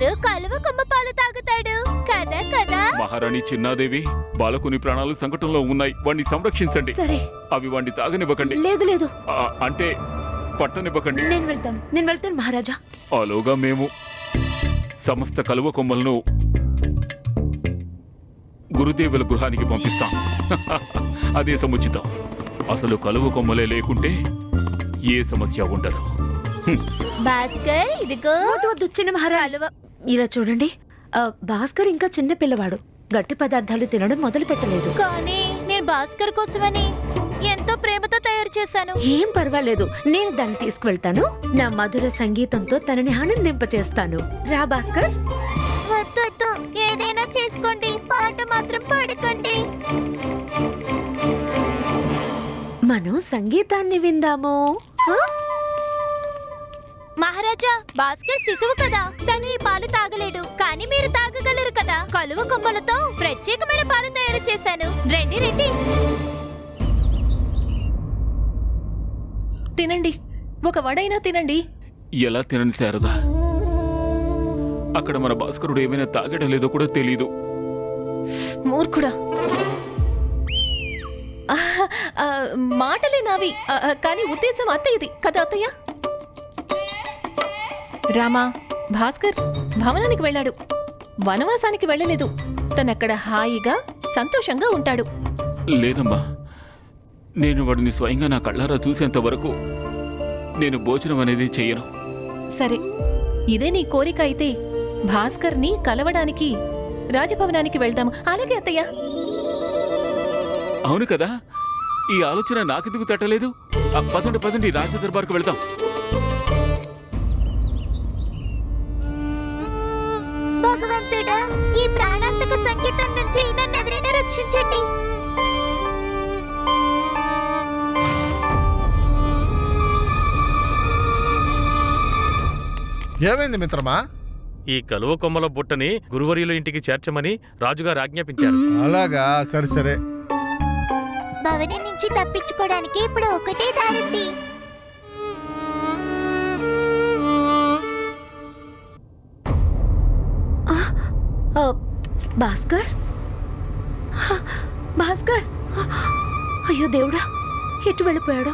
అందరూ కలువ కొమ్మ పాలు తాగుతాడు. కదా కదా? మహారాణి చిన్నాదేవి బాలకుని ప్రాణాలు సంకటంలో ఉన్నాయి. వాణ్ణి సంరక్షించండి. సరే. అవి వాణ్ణి తాగనివ్వకండి. లేదు లేదు. ఆ, అంటే పట్టనివ్వకండి. నేను వెళ్తాను. నేను వెళ్తాను మహారాజా. ఆలోగా మేము సమస్త కలువ కొమ్మలను గురుదేవుల గృహానికి పంపిస్తాం. అదే సముచితం. అసలు కలువ కొమ్మలే లేకుంటే ఏ సమస్య ఉండదు. భాస్కర్ ఇదిగో. వద్దు వద్దు చిన్న మహారాజా కలువ ఇలా చూడండి. ఆ, భాస్కర్ ఇంకా చిన్న పిల్లవాడు. గట్టి పదార్థాలు తినడం మొదలు పెట్టలేదు. కానీ నేను భాస్కర్ కోసమని ఎంతో ప్రేమతో తయారు చేశాను. ఏం పర్వాలేదు. నేను దాన్ని తీసుకువెళ్తాను. నా మధుర సంగీతంతో తనని ఆనందింపచేస్తాను. రా భాస్కర్. ఏదైనా చేసుకోండి. పాట మాత్రం పాడకండి. మనం సంగీతాన్ని విందాము? మహారాజా భాస్కర్ శిశువు కదా. తను ఈ పాలు తాగలేడు. కానీ మీరు తాగగలరు కదా. కలువ కొమ్మలతో ప్రత్యేకమైన పాలు తయారు చేశాను. రండి రండి. తినండి. ఒక వడైనా తినండి. ఎలా తినని శారదా? అక్కడ మన భాస్కరుడు ఏమైనా తాగడం లేదో కూడా తెలీదు. మూర్ఖుడా. ఆహ్, ఆ, మాటలే నావి ఆ, ఆ, కానీ ఉద్దేశం అత్తయ్యది. కదా అత్తయ్య? రామా భాస్కర్ భవనానికి వెళ్ళాడు. వనవాసానికి వెళ్ళలేదు. తనక్కడ హాయిగా సంతోషంగా ఉంటాడు. లేదమ్మా. నేను వాడిని స్వయంగా నా కళ్ళారా చూసేంత వరకు నేను భోజనం అనేది చెయ్యను. సరే. ఇదే నీ కోరిక అయితే భాస్కర్ని కలవడానికి రాజభవనానికి వెళ్దాము అలాగే అత్తయ్య. అవును కదా. ఈ ఆలోచన నాకెందుకు తట్టలేదు? పదండి పదండి రాజ దర్బార్కు భగవంతుడా ఈ ప్రాణాంతక సంగీతం నుంచి నన్ను ఎవరైనా రక్షించండి. ఏమైంది మిత్రమా? ఈ కలువ కొమ్మల బుట్టని గురువర్యుల ఇంటికి చేర్చమని రాజుగారు ఆజ్ఞాపించారు. అలాగా సరే సరే. భవనం నుంచి తప్పించుకోవడానికి ఇప్పుడు ఒకటే దారింది భాస్కర్? భాస్కర్? అయ్యో దేవుడా ఎటు వెళ్ళిపోయాడో?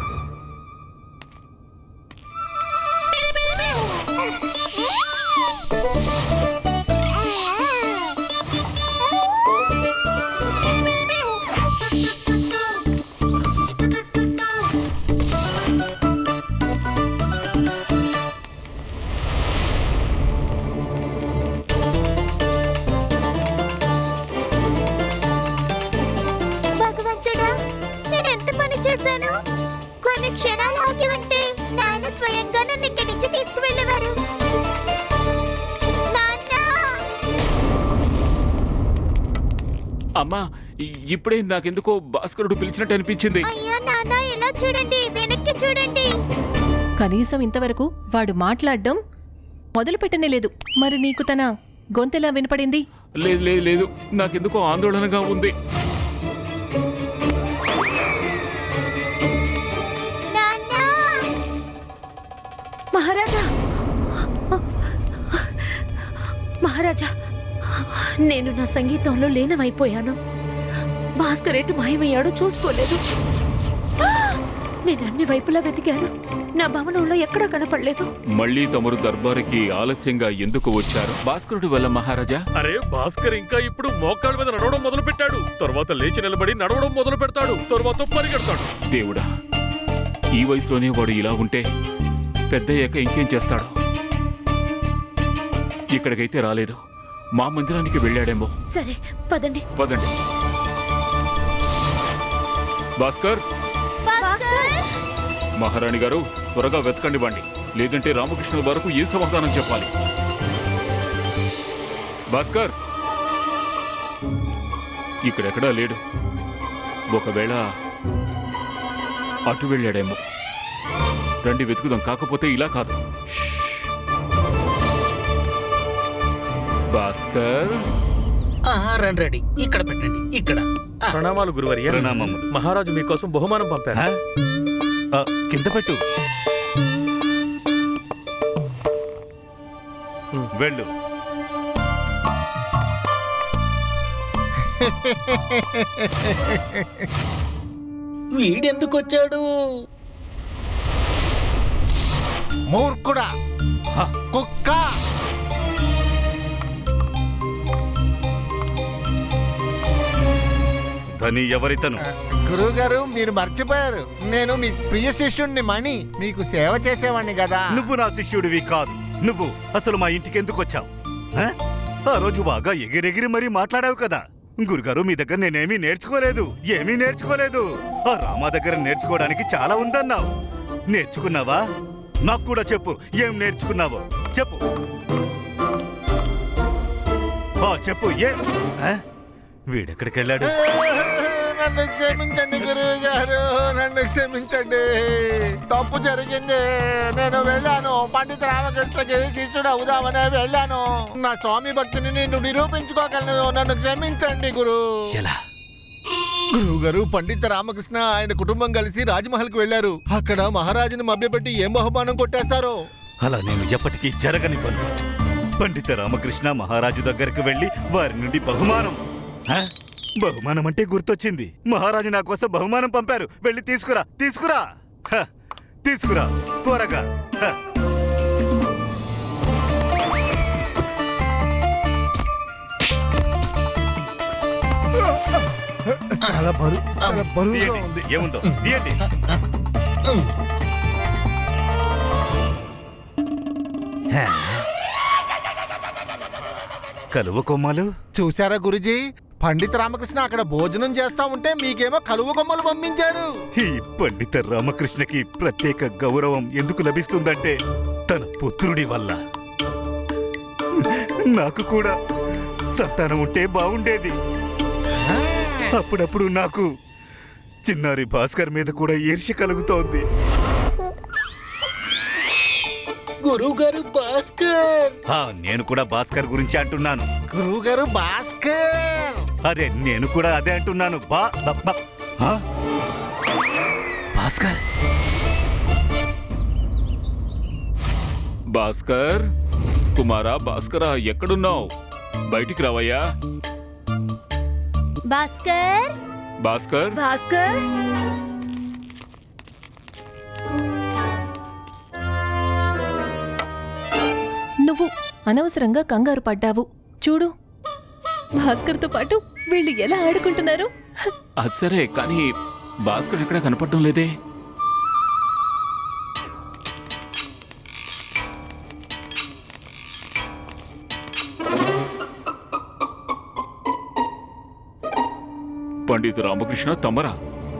అమ్మా ఇప్పుడే నాకెందుకో భాస్కరుడు పిలిచినట్టు అనిపించింది. అయ్యో నాన్న ఇలా చూడండి? వెనక్కి చూడండి. కనీసం ఇంతవరకు వాడు మాట్లాడడం మొదలు పెట్టనే లేదు. మరి నీకు తన గొంతెలా వినపడింది? లేదు లేదు లేదు. నాకెందుకో ఆందోళనగా ఉంది. నేను నా సంగీతంలో లీనమైపోయాను. భాస్కర్ ఎటు మాయమయ్యాడో చూసుకోలేదు. నేను అన్ని వైపులా వెతికాను. నా భవనంలో ఎక్కడా కనపడలేదు. మళ్ళీ తమరు దర్బారుకి ఆలస్యంగా ఎందుకు వచ్చారు? భాస్కరుడు వల్ల మహారాజా? అరే భాస్కర్ ఇంకా ఇప్పుడు మోకాళ్ళ మీద నడవడం మొదలు పెట్టాడు తర్వాత లేచి నిలబడి నడవడం మొదలు పెడతాడు తర్వాత పరిగెడతాడు. దేవుడా ఈ వయసులోనే వాడు ఇలా ఉంటే పెద్దయ్యాక ఇంకేం చేస్తాడు? ఇక్కడికైతే రాలేదు. మా మందిరానికి వెళ్ళాడేమో. సరే పదండి. పదండి. భాస్కర్? మహారాణి గారు త్వరగా వెతకండి బండి. లేదంటే రామకృష్ణుల వరకు ఏ సమాధానం చెప్పాలి? భాస్కర్? ఇక్కడెక్కడా లేడు. ఒకవేళ అటు వెళ్ళాడేమో. రండి వెతుకుదాం. కాకపోతే ఇలా కాదు. భాస్కర్. రండి రెడీ. ఇక్కడ పెట్టండి ఇక్కడ. ప్రణామాలు గురువర్య. ప్రణామములు. మహారాజు మీకోసం బహుమానం పంపారు. కింద పెట్టు. వెళ్ళు. వీడెందుకు వచ్చాడు మూర్ఖుడా కుక్క. ధని ఎవరితను? గురువు గారు మీరు మర్చిపోయారు. నేను మీ ప్రియ శిష్యుణ్ణి మణి మీకు సేవ చేసేవాణ్ణి కదా. నువ్వు నా శిష్యుడివి కాదు. నువ్వు అసలు మా ఇంటికి ఎందుకు వచ్చావు? ఆ? రోజు బాగా ఎగిరెగిరి మరీ మాట్లాడావు కదా. గురుగారు మీ దగ్గర నేనేమీ నేర్చుకోలేదు. ఏమీ నేర్చుకోలేదు. ఆ రామా దగ్గర నేర్చుకోవడానికి చాలా ఉందన్నావు. నేర్చుకున్నావా? నాకు కూడా చెప్పు ఏం నేర్చుకున్నావో? చెప్పు. చెప్పు ఏం? వీడెక్కడికి వెళ్ళాడు నన్ను క్షమించండి గురువు గారు నన్ను క్షమించండి. తప్పు జరిగింది నేను వెళ్ళాను. పండిత రామకృష్ణకి శిష్యుడు అవుదామనే వెళ్ళాను. నా స్వామి భక్తిని నేను నిరూపించుకోగలను. నన్ను క్షమించండి గురు. ఎలా? గురువు గారు పండిత రామకృష్ణ ఆయన కుటుంబం కలిసి రాజ్మహల్కి వెళ్ళారు అక్కడ మహారాజుని మభ్యపెట్టి ఏం బహుమానం కొట్టేశారో? అలా నేను ఎప్పటికీ జరగనివ్వను పండిత రామకృష్ణ మహారాజు దగ్గరికి వెళ్ళి వారి నుండి బహుమానం? బహుమానం అంటే గుర్తొచ్చింది. మహారాజు నా కోసం బహుమానం పంపారు. వెళ్ళి తీసుకురా. తీసుకురా. హ, తీసుకురా. త్వరగా. చాలా బరువు చాలా బరువుగా ఉంది. తీయండి ఏముందో తీయండి. కలువ కొమ్మలు చూసారా గురుజీ? పండిత రామకృష్ణ అక్కడ భోజనం చేస్తా ఉంటే మీకేమో కలువ కొమ్మలు పంపించారు. ఈ పండిత రామకృష్ణకి ప్రత్యేక గౌరవం ఎందుకు లభిస్తుందంటే తన పుత్రుడి వల్ల. నాకు కూడా సంతానం ఉంటే బాగుండేది. అప్పుడప్పుడు నాకు చిన్నారి భాస్కర్ మీద కూడా ఈర్ష్య కలుగుతోంది. గురువు గారు భాస్కర్. ఆ, నేను కూడా భాస్కర్ గురించి అంటున్నాను. గురువు గారు భాస్కర్. అదే నేను కూడా అదే అంటున్నాను. బా బ- బ- ఆ? భాస్కర్. భాస్కర్? కుమారా భాస్కరా ఎక్కడున్నావు? బయటికి రావయ్యా. భాస్కర్? భాస్కర్? భాస్కర్? నువ్వు అనవసరంగా కంగారు పడ్డావు. చూడు. భాస్కర్తో పాటు వీళ్ళు ఎలా ఆడుకుంటున్నారు? అది సరే కానీ భాస్కర్ ఎక్కడ కనపడడం లేదే. పండిత్ రామకృష్ణ తమరా?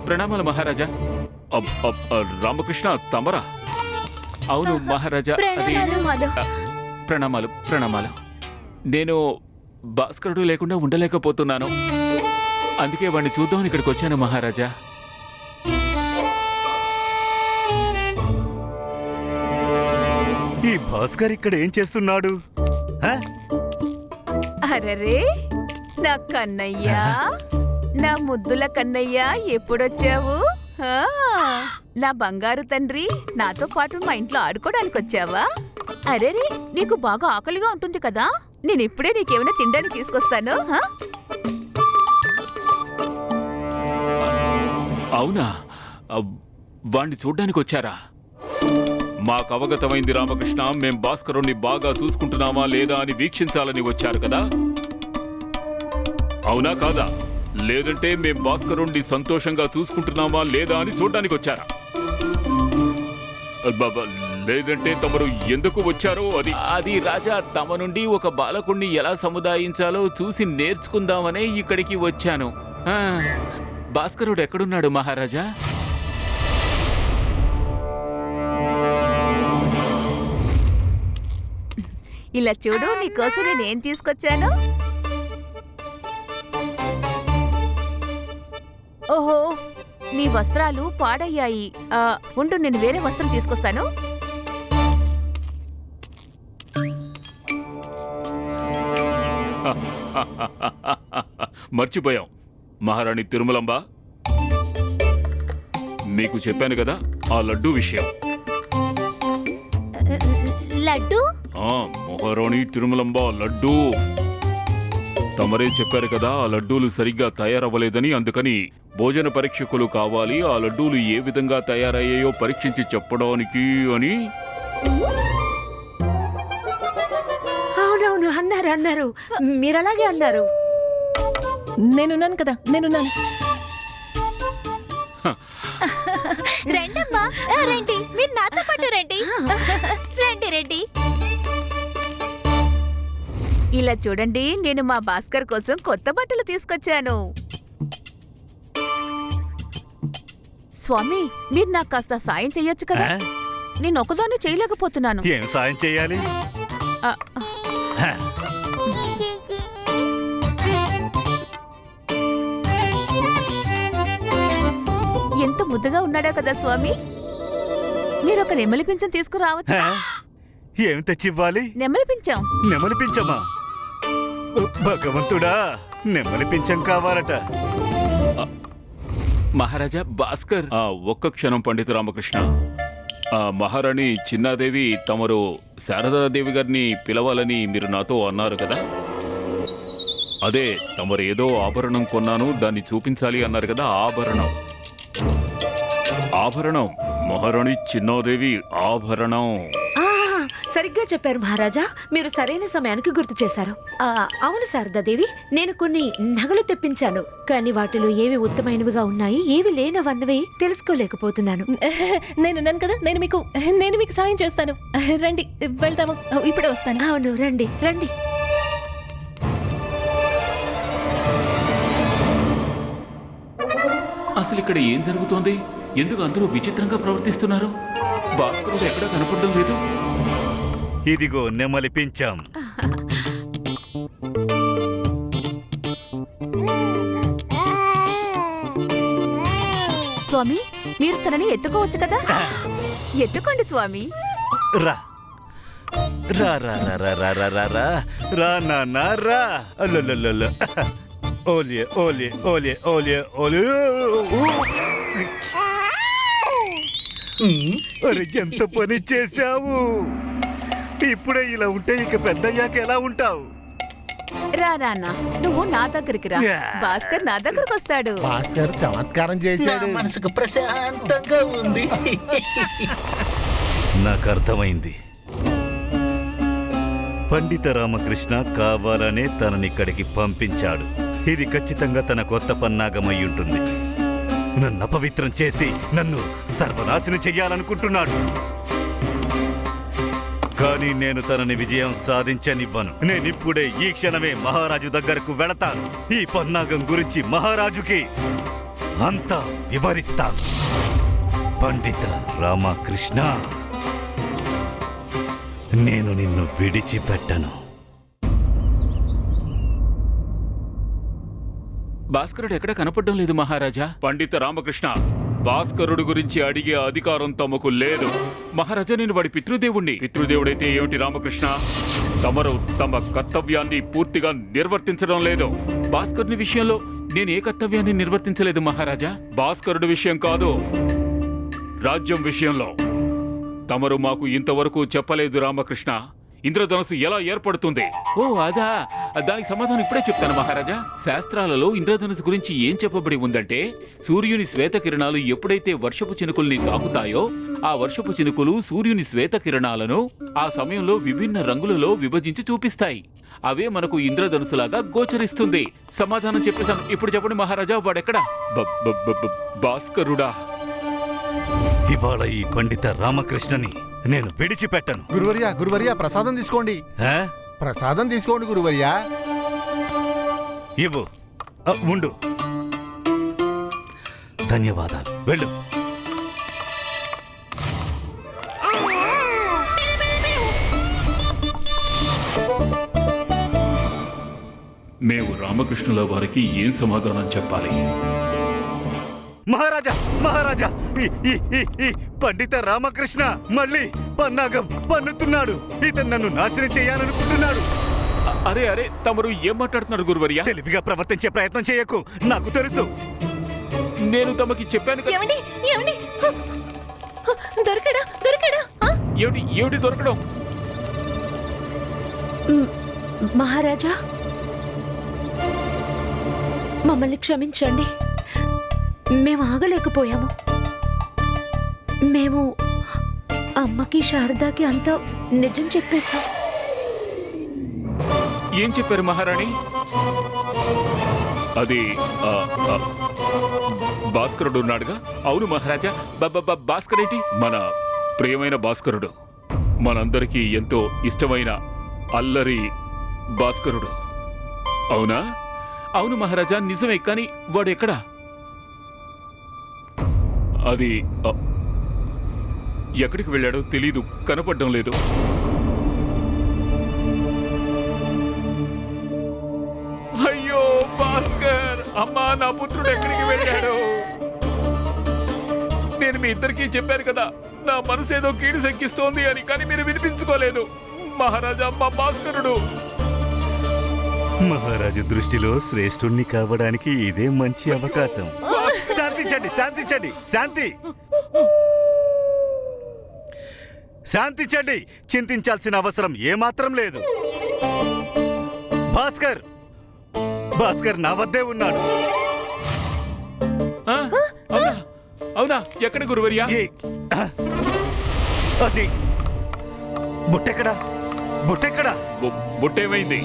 ప్రణామాలు మహారాజా. అబ్- అబ్- రామకృష్ణ తమరా? అవును మహారాజా అది ప్రణామాలు ప్రణామాలు. నేను భాస్కరుడు లేకుండా ఉండలేకపోతున్నాను. అందుకే వాడిని చూద్దామని ఇక్కడికి వచ్చాను మహారాజా. ఈ భాస్కర్ ఇక్కడ ఏం చేస్తున్నాడు? అరరే నా కన్నయ్యా నా ముద్దుల కన్నయ్యా ఎప్పుడొచ్చావు? నా బంగారు తండ్రి నాతో పాటు మా ఇంట్లో ఆడుకోవడానికి వచ్చావా అరేరే నీకు బాగా ఆకలిగా ఉంటుంది కదా? నేను ఇప్పుడే నీకేమైనా తినడానికి తీసుకొస్తాను అవునా? వాణ్ణి చూడ్డానికి వచ్చారా? మాకు అవగతమైంది రామకృష్ణ మేం భాస్కరుణ్ణి బాగా చూసుకుంటున్నామా లేదా అని వీక్షించాలని వచ్చారు కదా? అవునా కాదా? లేదంటే మేం భాస్కరుణ్ణి సంతోషంగా చూసుకుంటున్నామా లేదా అని చూడ్డానికి వచ్చారా? లేదంటే తమరు ఎందుకు వచ్చారో అది అది రాజా తమ నుండి ఒక బాలకుణ్ణి ఎలా సముదాయించాలో చూసి నేర్చుకుందామనే ఇక్కడికి వచ్చాను. ఆ, భాస్కరుడు ఎక్కడున్నాడు మహారాజా? ఇలా చూడు నీకోసం నేనేం తీసుకొచ్చాను? ఓహో నీ వస్త్రాలు పాడయ్యాయి. ఆ, ఉండు నేను వేరే వస్త్రం తీసుకొస్తాను. మర్చిపోయాం. మహారాణి తిరుమలంబ మీకు చెప్పాను కదా ఆ లడ్డూ విషయం. లడ్డు? ఆ మహారాణి తిరుమలంబ లడ్డూ. తమరే చెప్పారు కదా ఆ లడ్డూలు సరిగ్గా తయారవ్వలేదని అందుకని భోజన పరీక్షకులు కావాలి ఆ లడ్డూలు ఏ విధంగా తయారయ్యాయో పరీక్షించి చెప్పడానికి అని. అవునవును అన్నారు అన్నారు. మీరు అలాగే అన్నారు. నేనున్నాను కదా నేనున్నాను. రండమ్మా. రండి. మీరు నాతో పాటు రండి. రండి రండి. ఇలా చూడండి నేను మా భాస్కర్ కోసం కొత్త బట్టలు తీసుకొచ్చాను. స్వామి మీరు నాకు కాస్త సాయం చెయ్యొచ్చు కదా? నేను ఒకదాన్ని చేయలేకపోతున్నాను. ఏం సాయం చేయాలి? ముద్దుగా ఉన్నాడో కదా స్వామి? మీరు ఒక నెమలి పింఛం తీసుకురావచ్చు? ఏం తెచ్చివ్వాలి? నెమలి పింఛం? నెమలి పించమా భగవంతుడా నెమలి పించం కావాలట. మహారాజా భాస్కర్. ఆ ఒక్క క్షణం పండిత రామకృష్ణ. ఆ మహారాణి చిన్నాదేవి తమరు శారదాదేవి గారిని పిలవాలని మీరు నాతో అన్నారు కదా? అదే తమరు ఏదో ఆభరణం కొన్నాను దాన్ని చూపించాలి అన్నారు కదా ఆభరణం. ఆభరణం. మహారాణి చిన్నాదేవి ఆభరణం. ఆ, సరిగ్గా చెప్పారు మహారాజా. మీరు సరైన సమయానికి గుర్తు చేశారు. ఆ, అవును శారదాదేవి నేను కొన్ని నగలు తెప్పించాను. కానీ వాటిలో ఏవి ఉత్తమైనవిగా ఉన్నాయి ఏవి లేనవన్నవి తెలుసుకోలేకపోతున్నాను. నేనున్నాను కదా నేను మీకు నేను మీకు సాయం చేస్తాను. రండి వెళ్తాము. ఇప్పుడే వస్తాను. అవును రండి రండి. అసలు ఇక్కడ ఏం జరుగుతోంది? ఎందుకు అందరూ విచిత్రంగా ప్రవర్తిస్తున్నారు? భాస్కరుడు ఎక్కడా కనపడడం లేదు. ఇదిగో నెమలి పించం స్వామి మీరు తనని ఎత్తుకోవచ్చు కదా? ఎత్తుకోండి స్వామి. రా. రా రా రా రా రా రా రా రా. రా రా. అల్లల్లల్ల ఓలియే ఓలియే ఓలియే ఓలియే ఓలియే. అరే ఎంత పని చేశావు? ఇప్పుడే ఇలా ఉంటే ఇక పెద్దయ్యాక ఎలా ఉంటావు? రా నాన్న నువ్వు నా దగ్గరికి రా. భాస్కర్ నా దగ్గరకు వస్తాడు. భాస్కర్ చమత్కారం చేశాడు. మనసుకు ప్రశాంతంగా ఉంది. నాకు అర్థమైంది. పండిత రామకృష్ణ కావాలనే తననిక్కడికి పంపించాడు. ఇది ఖచ్చితంగా తన కొత్త పన్నాగమై ఉంటుంది. నన్ను అపవిత్రం చేసి నన్ను సర్వనాశనం చెయ్యాలనుకుంటున్నాడు. కానీ నేను తనని విజయం సాధించనివ్వను. నేనిప్పుడే ఈ క్షణమే మహారాజు దగ్గరకు వెళతాను. ఈ పన్నాగం గురించి మహారాజుకి అంతా వివరిస్తాను. పండిత రామకృష్ణ నేను నిన్ను విడిచిపెట్టను. భాస్కరుడు ఎక్కడ కనపడడం లేదు మహారాజా? పండిత రామకృష్ణ భాస్కరుడు గురించి అడిగే అధికారం తమకు లేదు. మహారాజా నేను వాడి పితృదేవుణ్ణి. పితృదేవుడైతే ఏమిటి రామకృష్ణ? తమరు తమ కర్తవ్యాన్ని పూర్తిగా నిర్వర్తించడం లేదు. భాస్కరుని విషయంలో నేను ఏ కర్తవ్యాన్ని నిర్వర్తించలేదు మహారాజా? భాస్కరుడు విషయం కాదు రాజ్యం విషయంలో. తమరు మాకు ఇంతవరకు చెప్పలేదు రామకృష్ణ. ఇంద్రధనుసు ఎలా ఏర్పడుతుంది? ఓ అదా. దానికి సమాధానం ఇప్పుడే చెప్తాను మహారాజా. శాస్త్రాలలో ఇంద్రధనుసు గురించి ఏం చెప్పబడి ఉందంటే సూర్యుని శ్వేత కిరణాలు ఎప్పుడైతే వర్షపు చినుకుల్ని తాకుతాయో ఆ వర్షపు చినుకులు సూర్యుని శ్వేత కిరణాలను ఆ సమయంలో విభిన్న రంగులలో విభజించి చూపిస్తాయి. అవే మనకు ఇంద్రధనుసులాగా గోచరిస్తుంది. సమాధానం చెప్పేశాను. ఇప్పుడు చెప్పండి మహారాజా వాడెక్కడా? భాస్కరుడా. ఇవాళ ఈ పండిత రామకృష్ణని నేను విడిచిపెట్టను. గురువర్యా గురువర్యా ప్రసాదం తీసుకోండి. ఆ? ప్రసాదం తీసుకోండి గురువర్యా. ఇవ్వు. ఆ, ఉండు. ధన్యవాదాలు. వెళ్ళు. మేము రామకృష్ణుల వారికి ఏం సమాధానం చెప్పాలి? మహారాజా మహారాజా! ఈ ఈ ఈ ఈ పండిత రామకృష్ణ మళ్ళీ పన్నాగం పన్నుతున్నాడు. ఇతను నన్ను నాశనం చేయాలనుకుంటున్నాడు. అరే అరే తమరు ఏం మాట్లాడుతున్నారు గురువర్యా? తెలివిగా ప్రవర్తించే ప్రయత్నం చేయకు. నాకు తెలుసు. నేను తమకి చెప్పాను దొరికాడా దొరికాడా? ఏమిటి ఏమిటి దొరకడం? మహారాజా? మమ్మల్ని క్షమించండి. మేము ఆగలేకపోయాము. మేము అమ్మకి శారదాకి అంతా నిజం చెప్పేశాం. ఏం చెప్పారు మహారాణి? అది భాస్కరుడు ఉన్నాడుగా? అవును మహారాజా భాస్కర్ ఏంటి? మన ప్రియమైన భాస్కరుడు. మనందరికీ ఎంతో ఇష్టమైన అల్లరి భాస్కరుడు. అవునా? అవును మహారాజా నిజమే కానీ వాడు ఎక్కడా అది ఎక్కడికి వెళ్ళాడో తెలీదు కనపడడం లేదు. అయ్యో భాస్కర్! అమ్మా నా పుత్రుడు ఎక్కడికి వెళ్ళాడు? నేను మీ ఇద్దరికీ చెప్పాను కదా నా మనసు ఏదో కీడు శంకిస్తోంది అని కానీ మీరు వినిపించుకోలేదు. మహారాజా మా భాస్కరుడు! మహారాజు దృష్టిలో శ్రేష్ఠుణ్ణి కావడానికి ఇదే మంచి అవకాశం. శాంతించండి శాంతించండి శాంతి. శాంతించండి చింతించాల్సిన అవసరం ఏమాత్రం లేదు. భాస్కర్ భాస్కర్ నా వద్దే ఉన్నాడు. ఆ? అవునా? అవునా? ఎక్కడ గురువర్యా? అది బుట్టెక్కడా? బుట్టెక్కడా? బుట్టేమైంది?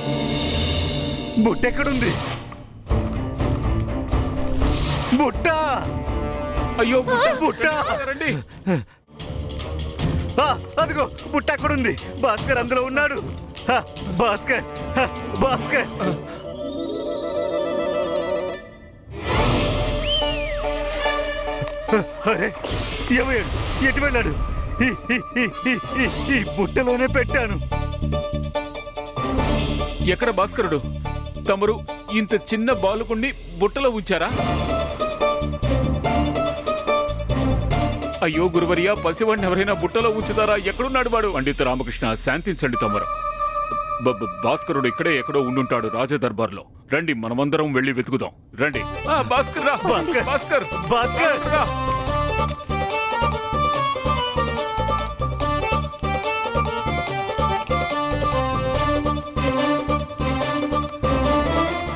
బుట్టెక్కడుంది? బుట్ట. అయ్యో బుట్ట. బుట్ట. రండి అదిగో బుట్ట అక్కడుంది భాస్కర్ అందులో ఉన్నాడు. హ, భాస్కర్ భాస్కర్. అరే ఏమయ్యాడు? ఎటు వెళ్ళాడు? ఈ- బుట్టలోనే పెట్టాను. ఎక్కడ భాస్కరుడు? తమరు ఇంత చిన్న బాలుకుణ్ణి బుట్టలో ఉంచారా? అయ్యో గురువర్య పసివాడిని ఎవరైనా బుట్టలో ఉంచుతారా? ఎక్కడున్నాడు వాడు? పండిత రామకృష్ణ శాంతించండి తమరు. భాస్కరుడు ఇక్కడే ఎక్కడో ఉండుంటాడు రాజదర్బార్లో. రండి మనమందరం వెళ్ళి వెతుకుదాం. రండి. భాస్కర్ రా. భాస్కర్! భాస్కర్. భాస్కర్! రా.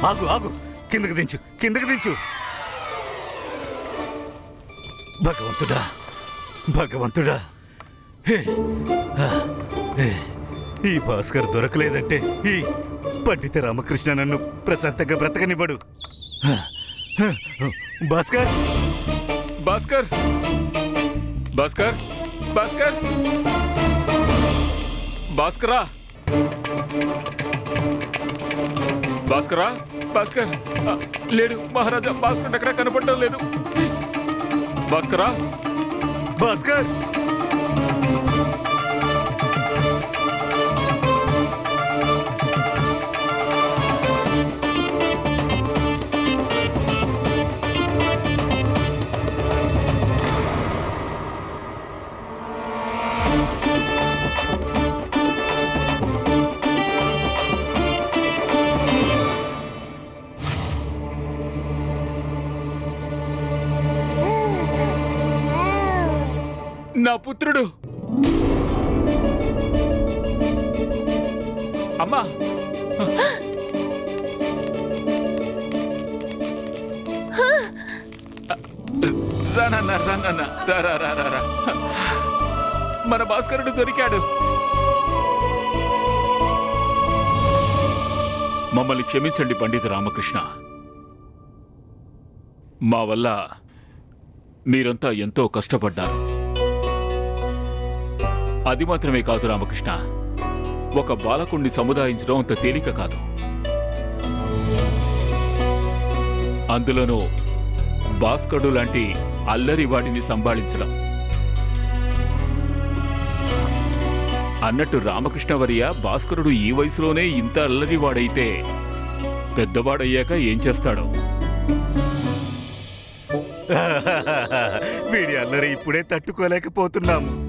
ఆగు ఆగు. కిందకి దించు కిందకి దించు. భగవంతుడా. భగవంతుడా. హే, హే, ఈ భాస్కర్ దొరకలేదంటే ఈ పండిత రామకృష్ణ నన్ను ప్రశాంతంగా బ్రతకనివ్వడు. హ, భాస్కర్? భాస్కర్? భాస్కర్? భాస్కర్? భాస్కరా? భాస్కరా? భాస్కర్? లేడు. మహారాజా భాస్కర్ ఎక్కడ కనపడడం లేదు. భాస్కరా? భాస్కర్ నా పుత్రుడు. అమ్మా. రా నాన్న రా రా రా రా రా రా. మన భాస్కరుడు దొరికాడు. మమ్మల్ని క్షమించండి పండిత రామకృష్ణ. మా వల్ల మీరంతా ఎంతో కష్టపడ్డారు. అది మాత్రమే కాదు రామకృష్ణ. ఒక బాలకుణ్ణి సముదాయించడం అంత తేలిక కాదు. అందులోనూ భాస్కరుడు లాంటి అల్లరి వాడిని సంభాళించడం. అన్నట్టు రామకృష్ణవర్య భాస్కరుడు ఈ వయసులోనే ఇంత అల్లరి వాడైతే పెద్దవాడయ్యాక ఏం చేస్తాడో? వీడి అల్లరి ఇప్పుడే తట్టుకోలేకపోతున్నాము.